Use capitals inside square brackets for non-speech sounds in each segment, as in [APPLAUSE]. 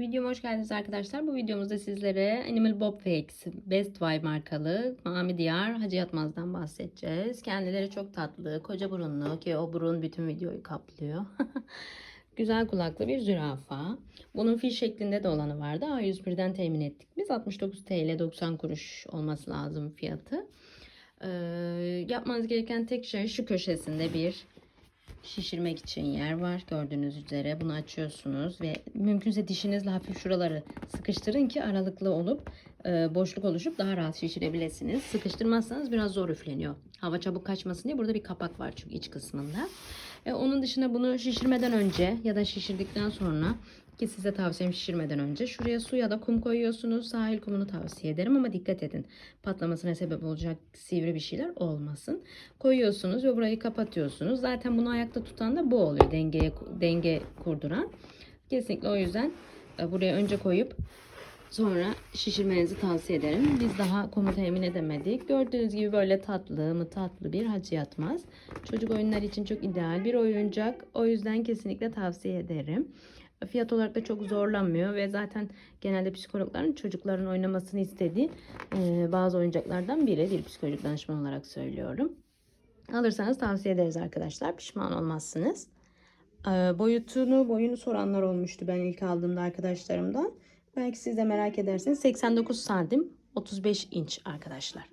Videoma hoş geldiniz arkadaşlar. Bu videomuzda sizlere Animal Bob Fakes Best Buy markalı Mami Diyar Hacı Yatmaz'dan bahsedeceğiz. Kendileri çok tatlı, koca burunlu ki o burun bütün videoyu kaplıyor. [LAUGHS] Güzel kulaklı bir zürafa. Bunun fil şeklinde de olanı vardı. A101'den temin ettik. Biz 69 TL 90 kuruş olması lazım fiyatı. Ee, yapmanız gereken tek şey şu köşesinde bir şişirmek için yer var. Gördüğünüz üzere bunu açıyorsunuz ve mümkünse dişinizle hafif şuraları sıkıştırın ki aralıklı olup e, boşluk oluşup daha rahat şişirebilirsiniz. Sıkıştırmazsanız biraz zor üfleniyor. Hava çabuk kaçmasın diye burada bir kapak var çünkü iç kısmında. E, onun dışında bunu şişirmeden önce ya da şişirdikten sonra ki size tavsiyem şişirmeden önce şuraya su ya da kum koyuyorsunuz. Sahil kumunu tavsiye ederim ama dikkat edin. Patlamasına sebep olacak sivri bir şeyler olmasın. Koyuyorsunuz ve burayı kapatıyorsunuz. Zaten bunu ayakta tutan da bu oluyor. Dengeye, denge kurduran. Kesinlikle o yüzden e, buraya önce koyup sonra şişirmenizi tavsiye ederim. Biz daha kumu temin edemedik. Gördüğünüz gibi böyle tatlı mı tatlı bir hacı yatmaz. Çocuk oyunları için çok ideal bir oyuncak. O yüzden kesinlikle tavsiye ederim. Fiyat olarak da çok zorlanmıyor ve zaten genelde psikologların çocukların oynamasını istediği e, bazı oyuncaklardan biri. Bir psikolojik danışman olarak söylüyorum. Alırsanız tavsiye ederiz arkadaşlar. Pişman olmazsınız. E, boyutunu, boyunu soranlar olmuştu ben ilk aldığımda arkadaşlarımdan. Belki siz de merak edersiniz. 89 santim 35 inç arkadaşlar.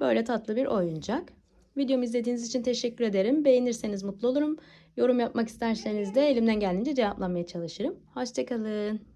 Böyle tatlı bir oyuncak. Videomu izlediğiniz için teşekkür ederim. Beğenirseniz mutlu olurum. Yorum yapmak isterseniz de elimden geldiğince cevaplamaya çalışırım. Hoşçakalın.